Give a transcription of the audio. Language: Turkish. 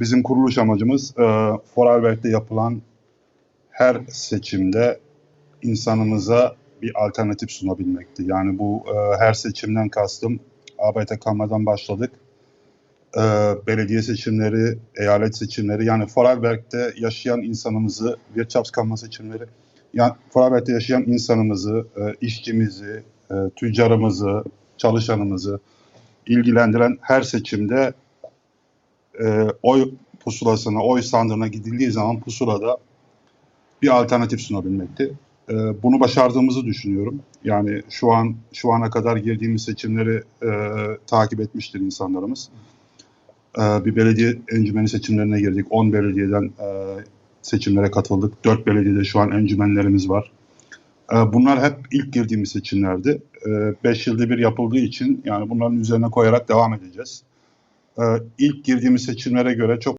Bizim kuruluş amacımız e, Vorarlberg'de yapılan her seçimde insanımıza bir alternatif sunabilmekti. Yani bu e, her seçimden kastım ABTK'dan başladık. E, belediye seçimleri, eyalet seçimleri yani Vorarlberg'de yaşayan insanımızı, Wirtschaftskammer seçimleri yani Vorarlberg'de yaşayan insanımızı, e, işçimizi, e, tüccarımızı, çalışanımızı ilgilendiren her seçimde e, oy pusulasına, oy sandığına gidildiği zaman pusulada bir alternatif sunabilmekti. E, bunu başardığımızı düşünüyorum. Yani şu an şu ana kadar girdiğimiz seçimleri e, takip etmiştir insanlarımız. E, bir belediye encümeni seçimlerine girdik. 10 belediyeden e, seçimlere katıldık. 4 belediyede şu an encümenlerimiz var. E, bunlar hep ilk girdiğimiz seçimlerdi. 5 yılda bir yapıldığı için yani bunların üzerine koyarak devam edeceğiz. E, ilk girdiğimiz seçimlere göre çok